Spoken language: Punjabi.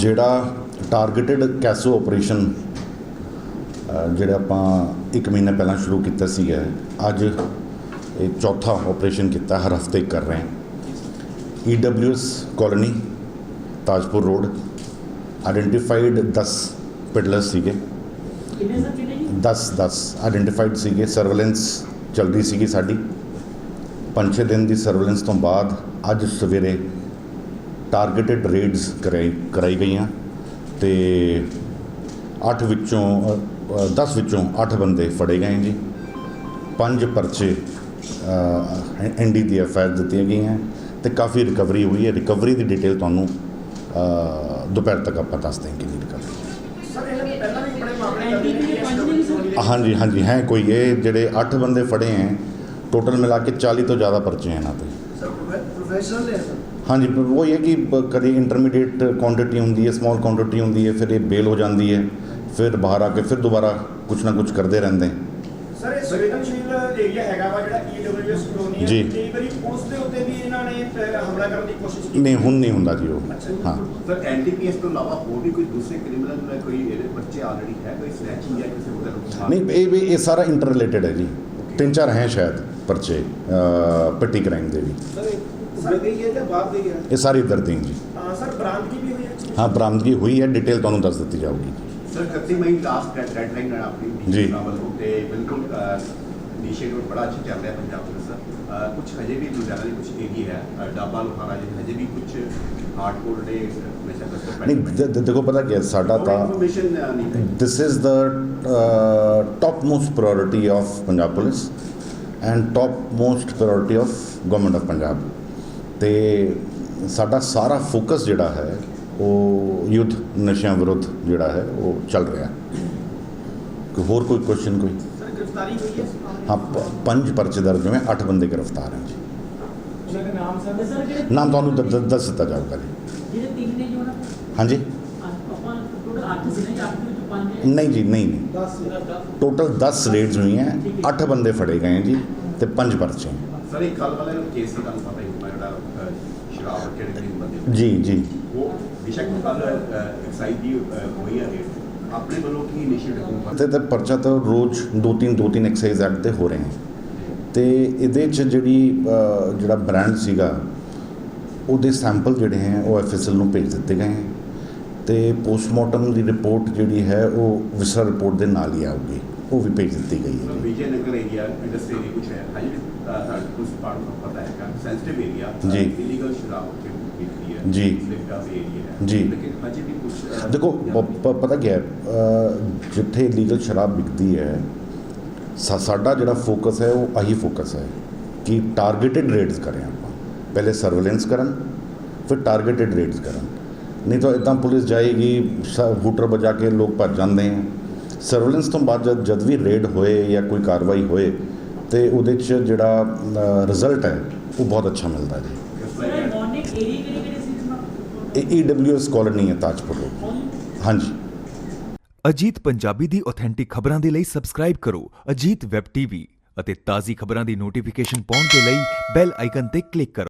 ਜਿਹੜਾ ਟਾਰਗੇਟਡ ਕੈਸੋ ਆਪਰੇਸ਼ਨ ਜਿਹੜਾ ਆਪਾਂ 1 ਮਹੀਨਾ ਪਹਿਲਾਂ ਸ਼ੁਰੂ ਕੀਤਾ ਸੀਗਾ ਅੱਜ ਇਹ ਚੌਥਾ ਆਪਰੇਸ਼ਨ ਕੀਤਾ ਹਰ ਹਫ਼ਤੇ ਕਰ ਰਹੇ ਹਾਂ। EWS colony Tajpur road identified 10 peddlers ਸੀਗੇ। ਕਿੰਨੇ ਸਰ ਕਿੰਨੇ ਜੀ? 10 10 ਆਇਡੈਂਟੀਫਾਈਡ ਸੀਗੇ ਸਰਵੇਲੈਂਸ ਚੱਲ ਰਹੀ ਸੀਗੀ ਸਾਡੀ। ਪੰਜ ਛੇ ਦਿਨ ਦੀ ਸਰਵੇਲੈਂਸ ਤੋਂ ਬਾਅਦ ਅੱਜ ਸਵੇਰੇ ਟਾਰਗੇਟਡ ਰੇਡਸ ਕਰਾਈ ਕਰਾਈ ਗਈਆਂ ਤੇ 8 ਵਿੱਚੋਂ 10 ਵਿੱਚੋਂ 8 ਬੰਦੇ ਫੜੇ ਗਏ ਜੀ। ਪੰਜ ਪਰਚੇ ਐਨਡੀ ਦੀ ਐਫਆਈਆਰ ਦਿੱਤੀਆਂ ਗਈਆਂ ਤੇ ਕਾਫੀ ਰਿਕਵਰੀ ਹੋਈ ਹੈ। ਰਿਕਵਰੀ ਦੀ ਡਿਟੇਲ ਤੁਹਾਨੂੰ ਦੁਪਹਿਰ ਤੱਕ ਆਪਾਂ ਦੱਸ ਦੇਂਗੇ ਜੀ ਰਿਕਵਰੀ। ਹਾਂਜੀ ਹਾਂਜੀ ਹੈ ਕੋਈ। ਇਹ ਜਿਹੜੇ 8 ਬੰਦੇ ਫੜੇ ਹੈ ਟੋਟਲ ਮਿਲਾ ਕੇ 40 ਤੋਂ ਜ਼ਿਆਦਾ ਪਰਚੇ ਹੈ ਇਹਨਾਂ ਤੇ। ਸਰ ਪ੍ਰੋਫੈਸ਼ਨਲ ਹੈ ਸਰ ਹਾਂਜੀ ਉਹ ਇਹ ਹੈ ਕਿ ਕਦੀ ਇੰਟਰਮੀਡੀਏਟ ਕੁਆਂਟੀਟੀ ਹੁੰਦੀ ਹੈ ਸਮਾਲ ਕੁਆਂਟੀਟੀ ਹੁੰਦੀ ਹੈ ਫਿਰ ਇਹ ਬੇਲ ਹੋ ਜਾਂਦੀ ਹੈ ਫਿਰ ਬਾਹਰ ਆ ਕੇ ਫਿਰ ਦੁਬਾਰਾ ਕੁਝ ਨਾ ਕੁਝ ਕਰਦੇ ਰਹਿੰਦੇ। ਸਰ ਇਹ ਸੰਵੇਦਨਸ਼ੀਲ ਏਰੀਆ ਹੈਗਾ ਵਾ ਜਿਹੜਾ ਈਡਬਲਯੂਐਸ ਕਲੋਨੀ ਹੈ। ਜੀ। ਕਈ ਵਾਰੀ ਉਸ ਦੇ ਉੱਤੇ ਵੀ ਇਹਨਾਂ ਨੇ ਹਮਲਾ ਕਰਨ ਦੀ ਕੋਸ਼ਿਸ਼ ਕੀਤੀ। ਨਹੀਂ ਹੁਣ ਨਹੀਂ ਹੁੰਦਾ ਜੀ ਉਹ। ਹਾਂ। ਸਰ ਐਨਡੀਪੀਐਸ ਤੋਂ ਇਲਾਵਾ ਹੋਰ ਵੀ ਕੋਈ ਦੂਸਰੇ ਕ੍ਰਿਮੀਨਲ ਦਾ ਕੋਈ ਇਹਦੇ ਬੱਚੇ ਆਲਰੇਡੀ ਹੈ ਕੋਈ ਸਨੈਚਿੰਗ ਜਾਂ ਕਿਸੇ ਹੋਰ ਦਾ ਨਹੀਂ ਇਹ ਵੀ ਇਹ ਸਾਰਾ ਇੰਟਰ ਰਿਲੇਟਡ ਹੈ ਜੀ। ਤਿੰਨ ਚਾਰ ਹੈ ਸ਼ਾਇਦ ਪਰਚੇ ਪਿੱਟੀ ਕ੍ਰਾਈਮ ਦੇ ਵੀ। ਸਰ ਗਈ ਹੈ ਜਾਂ ਬਾਹਰ ਗਈ ਹੈ ਇਹ ਸਾਰੀ ਇੱਧਰ ਦੇ ਹੀ ਜੀ ਹਾਂ ਸਰ ਬਰਾਮਦਗੀ ਵੀ ਹੋਈ ਹੈ ਹਾਂ ਬਰਾਮਦਗੀ ਹੋਈ ਹੈ ਡਿਟੇਲ ਤੁਹਾਨੂੰ ਦੱਸ ਦਿੱਤੀ ਜਾਊਗੀ ਸਰ 31 ਮਈ ਲਾਸਟ ਡੈਡਲਾਈਨ ਹੈ ਆਪਣੀ ਜੀ। ਵੱਲੋਂ ਤੇ ਬਿਲਕੁਲ ਇਨੀਸ਼ੀਏਟਿਵ ਬੜਾ ਅੱਛਾ ਚੱਲ ਰਿਹਾ ਪੰਜਾਬ ਵਿੱਚ ਸਰ ਕੁਝ ਹਜੇ ਵੀ ਲੁਧਿਆਣਾ ਦੇ ਕੁਝ ਏਰੀਆ ਹੈ ਅ, ਡਾਬਾ ਲੋਹਾਰਾ ਜੀ ਹਜੇ ਵੀ ਕੁਝ ਹਾਰਡਕੋਰ ਦੇ ਹਮੇਸ਼ਾ ਕਸਟਮਰ ਨਹੀਂ ਦ- ਦ- ਦੇਖੋ ਪਤਾ ਕੀ ਹੈ ਸਾਡਾ ਤਾਂ ਇਨਫੋਰਮੇਸ਼ਨ ਨਹੀਂ ਹੈ this is the uh, topmost priority of Punjab Police and topmost priority of Government of Punjab. ਤੇ ਸਾਡਾ ਸਾਰਾ ਫੋਕਸ ਜਿਹੜਾ ਹੈ ਉਹ ਯੁੱਧ ਨਸ਼ਿਆਂ ਵਿਰੁੱਧ ਜਿਹੜਾ ਹੈ ਉਹ ਚੱਲ ਰਿਹਾ। ਕੋਈ ਹੋਰ ਕੋਈ ਕੁਐਸਚਨ ਕੋਈ? ਸਰ ਗ੍ਰਿਫਤਾਰੀ ਹੋਈ ਹੈ ਪੰਜ ਪਰਚੇ ਦਰਜ ਹੋਏ ਅੱਠ ਬੰਦੇ ਗ੍ਰਿਫਤਾਰ ਹਨ ਜੀ। ਉਹਨਾਂ ਦਾ ਨਾਮ ਸਰ? ਤੁਹਾਨੂੰ ਦੱਸ ਦਿੱਤਾ ਜਾਊਗਾ ਜੀ। ਜਿਹੜੇ ਤਿੰਨ ਨੇ ਜੋ ਨਾ ਹਾਂਜੀ 8 8 5 ਨਹੀਂ ਜੀ ਨਹੀਂ ਨਹੀਂ। 10 ਟੋਟਲ 10 ਰੇਡਸ ਹੋਈਆਂ ਅੱਠ ਬੰਦੇ ਫੜੇ ਗਏ ਜੀ ਤੇ ਪੰਜ ਪਰਚੇ। ਹੈ। ਸਰ ਇੱਕ ਕੱਲ ਵਾਲੇ ਕੇਸ ਦੀ ਤੁਹਾਨੂੰ ਪਤਾ ਹੀ ਹੋਣਾ ਜਿਹੜਾ ਅ, ਸ਼ਰਾਬ ਕਿਹੜੇ ਕਿਹੜੇ ਬੰਦੇ ਜੀ ਜੀ। ਉਹ ਬੇਸ਼ੱਕ ਕੱਲ ਐਕਸਾਈਜ਼ ਦੀ ਅ, ਹੋਈ ਹੈ ਰੇਟ ਆਪਣੇ ਵੱਲੋਂ ਕੀ ਇਨੀਸ਼ੀਏਟਿਵ ਤੇ ਤੇ ਪਰਚਾ ਤਾਂ ਰੋਜ਼ ਦੋ ਤਿੰਨ ਦੋ ਤਿੰਨ ਐਕਸਾਈਜ਼ ਐਕਟ ਦੇ ਹੋ ਰਹੇ ਨੇ। ਤੇ ਇਹਦੇ ਚ ਜਿਹੜੀ ਜਿਹੜਾ ਬ੍ਰਾਂਡ ਸੀਗਾ ਉਹਦੇ ਸੈਂਪਲ ਜਿਹੜੇ ਹੈ ਉਹ ਐਫਐਸਐਲ ਨੂੰ ਭੇਜ ਦਿੱਤੇ ਗਏ ਹੈ ਤੇ ਪੋਸਟਮਾਰਟਮ ਦੀ ਰਿਪੋਰਟ ਜਿਹੜੀ ਹੈ ਉਹ ਵਿਸਰਾ ਰਿਪੋਰਟ ਦੇ ਨਾਲ ਹੀ ਆਊਗੀ। ਉਹ ਵੀ ਭੇਜ ਦਿੱਤੀ ਗਈ ਹੈ। ਵਿਜੇ ਨਗਰ ਏਰੀਆ ਇੰਡਸਟਰੀ ਕੁਝ ਹੈ? ਕੁਝ ਪਾਰਟ ਨੂੰ ਪਤਾ ਹੈ ਕਿ ਸੈਂਸਿਟਿਵ ਏਰੀਆ ਜੀ। ਇਲੀਗਲ ਸ਼ਰਾਬ ਉੱਥੇ ਵਿਕਦੀ ਹੈ ਜੀ। ਲਿਫਟਾ ਦੇ ਏਰੀਆ ਹੈ ਜੀ। ਲੇਕਿਨ ਹਜੇ ਵੀ ਕੁਝ ਦੇਖੋ ਪਤਾ ਕੀ ਹੈ ਜਿੱਥੇ ਲੀਗਲ ਸ਼ਰਾਬ ਵਿਕਦੀ ਹੈ ਸਾਡਾ ਜਿਹੜਾ ਫੋਕਸ ਹੈ ਉਹ ਆਹੀ ਫੋਕਸ ਹੈ ਕਿ ਟਾਰਗੇਟਡ ਰੇਡਸ ਕरें ਆਪਾਂ ਪਹਿਲੇ ਸਰਵੇਲੈਂਸ ਕਰਨ ਫਿਰ ਟਾਰਗੇਟਡ ਰੇਡਸ ਕਰਨ ਨਹੀਂ ਤਾਂ ਇਦਾਂ ਪੁਲਿਸ ਜਾਏਗੀ ਹੂਟਰ ਵਜਾ ਕੇ ਲੋਕ ਭੱਜ ਜਾਂਦੇ ਹੈ ਸਰਵੇਲੈਂਸ ਤੋਂ ਬਾਅਦ ਜਦ ਵੀ ਰੇਡ ਹੋਏ ਜਾਂ ਕੋਈ ਕਾਰਵਾਈ ਹੋਏ ਤੇ ਉਹਦੇ 'ਚ ਜਿਹੜਾ ਰਿਜ਼ਲਟ ਹੈ, ਉਹ ਬਹੁਤ ਅੱਛਾ ਮਿਲਦਾ ਜੀ। ਸਰ ਮਾਰਨਿੰਗ ਏਰੀਆ ਕਿਹੜੇ ਕਿਹੜੇ ਇਹ ਈਡਬਲਯੂਐਸ ਕਾਲੋਨੀ ਹੈ ਤਾਜਪੁਰ ਹਾਂਜੀ। ਅਜੀਤ ਪੰਜਾਬੀ ਦੀ ਆਥੈਂਟਿਕ ਖਬਰਾਂ ਦੇ ਲਈ ਸਬਸਕ੍ਰਾਈਬ ਕਰੋ ਅਜੀਤ ਵੈਬ ਟੀਵੀ ਅਤੇ ਤਾਜ਼ੀ ਖਬਰਾਂ ਦੀ ਨੋਟੀਫਿਕੇਸ਼ਨ ਪਾਉਣ ਦੇ ਲਈ ਬੈਲ ਆਈਕਨ ਤੇ ਕਲਿੱਕ ਕਰੋ।